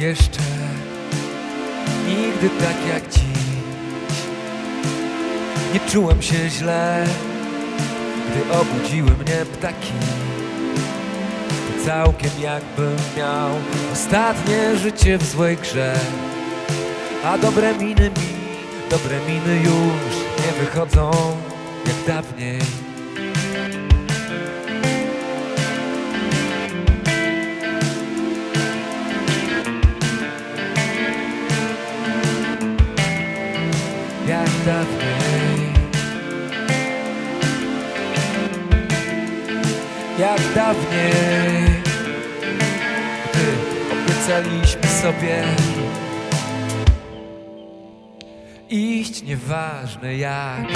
Jeszcze nigdy tak jak dziś Nie czułem się źle Gdy obudziły mnie ptaki. To całkiem jakbym miał Ostatnie życie w złej grze. A dobre miny mi, dobre miny już Nie wychodzą jak dawniej jak dawniej. Jak dawniej. Gdy obiecaliśmy sobie Iść nieważne jak.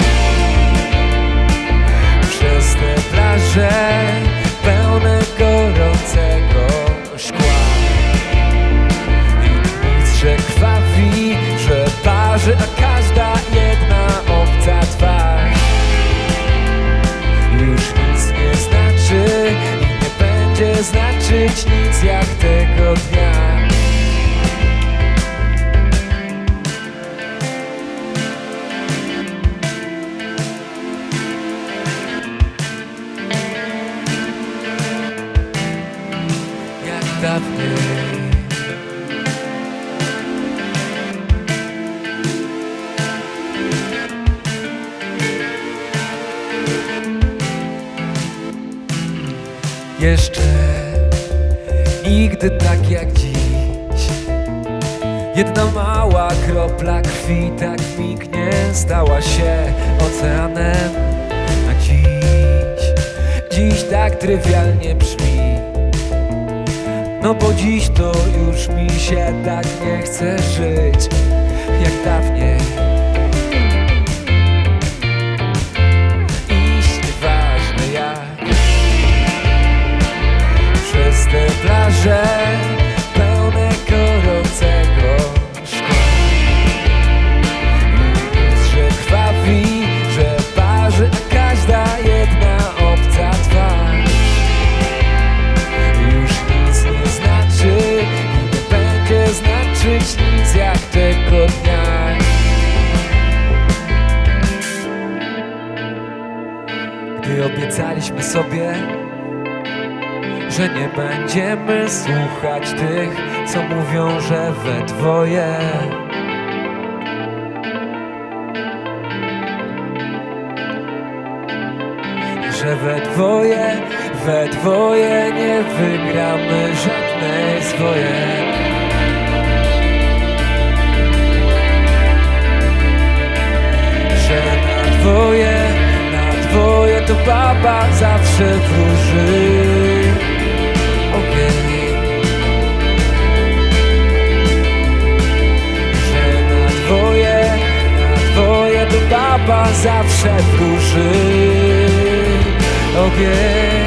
Przez te plaże znaczyć nic jak tego dnia. Jak dawniej. Jeszcze nigdy tak jak dziś Jedna mała kropla krwi tak mignie Stała się oceanem A dziś, dziś tak trywialnie brzmi. No bo dziś to już mi się tak nie chce żyć Jak dawniej jak tego dnia. Gdy obiecaliśmy sobie że nie będziemy słuchać tych, co mówią, że we dwoje. Że we dwoje, we dwoje nie wygramy żadnej swoje. To baba zawsze wróży. Ogień Że na dwoje, na dwoje to baba zawsze wróży. Ogień